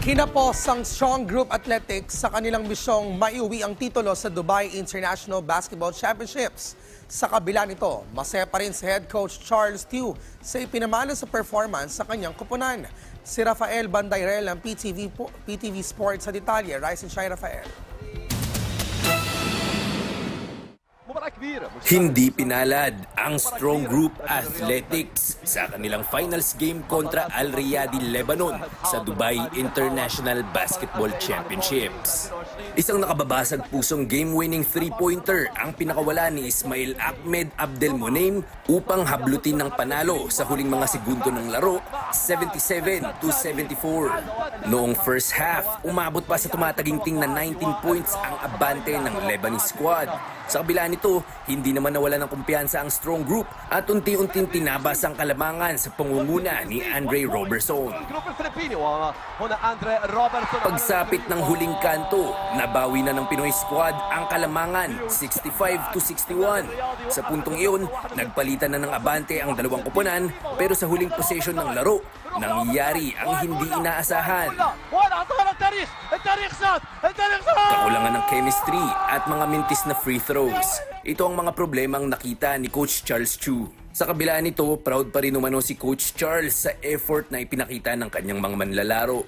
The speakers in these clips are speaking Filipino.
Kinapos ang Strong Group Athletics sa kanilang misyong maiuwi ang titulo sa Dubai International Basketball Championships. Sa kabila nito, masaya pa rin si head coach Charles Tew sa ipinamana sa performance sa kanyang kupunan. Si Rafael Bandayrel ng PTV, PTV Sports sa detalye. Rise and shine, Rafael. Hindi pinalad ang Strong Group Athletics sa kanilang finals game kontra Al Riyadi Lebanon sa Dubai International Basketball Championships. Isang nakababasag pusong game-winning three-pointer ang pinakawala ni Ismail Ahmed Abdel Monem upang hablutin ng panalo sa huling mga segundo ng laro, 77 to 74. Noong first half, umabot pa sa tumataginting na 19 points ang abante ng Lebanese squad. Sa kabila nito, hindi naman nawala ng kumpiyansa ang strong group at unti-unting tinabas ang kalamangan sa pangunguna ni Andre Robertson. Pagsapit ng huling kanto, nabawi na ng Pinoy squad ang kalamangan 65 to 61. Sa puntong iyon, nagpalitan na ng abante ang dalawang kupunan pero sa huling posisyon ng laro, nangyari ang hindi inaasahan. Kakulangan ng chemistry at mga mintis na free throw throws. Ito ang mga problemang nakita ni Coach Charles Chu. Sa kabila nito, proud pa rin umano si Coach Charles sa effort na ipinakita ng kanyang mga manlalaro.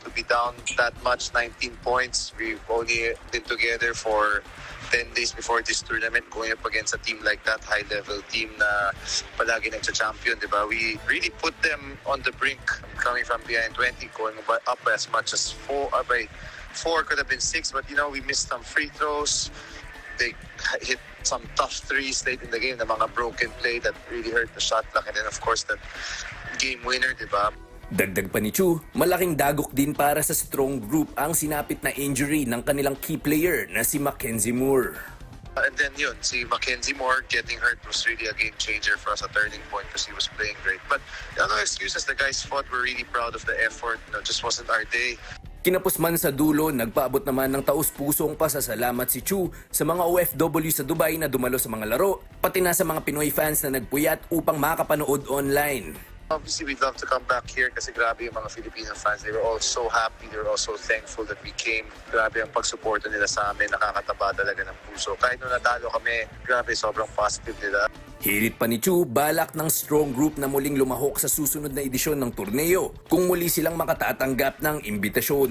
to be down that much, 19 points. We've only been together for 10 days before this tournament, going up against a team like that, high-level team na palagi nagsa-champion, di ba? We really put them on the brink, coming from behind 20, going up as much as four, uh, by four could have been six, but you know, we missed some free throws. They hit some tough threes late in the game, the mga broken play that really hurt the shot clock, and then of course that game winner, di ba? Dagdag pa ni Chu, malaking dagok din para sa strong group ang sinapit na injury ng kanilang key player na si Mackenzie Moore. And then yun, si Mackenzie Moore getting hurt was really a game changer for us, a turning point because he was playing great. But you know, no excuses, the guys fought. We're really proud of the effort. You know, just wasn't our day. Kinapos man sa dulo, nagpaabot naman ng taus-pusong pasasalamat si Chu sa mga OFW sa Dubai na dumalo sa mga laro, pati na sa mga Pinoy fans na nagpuyat upang makapanood online. Obviously, we'd love to come back here kasi grabe yung mga Filipino fans. They were all so happy. They were all so thankful that we came. Grabe ang pagsuporta nila sa amin. Nakakataba talaga ng puso. Kahit nung natalo kami, grabe, sobrang positive nila. Hirit pa ni Chu, balak ng strong group na muling lumahok sa susunod na edisyon ng torneo kung muli silang makatatanggap ng imbitasyon.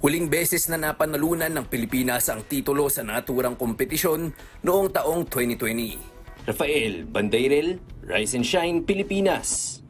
Huling beses na napanalunan ng Pilipinas ang titulo sa naturang kompetisyon noong taong 2020. Rafael Bandairel, Rise and Shine, Pilipinas.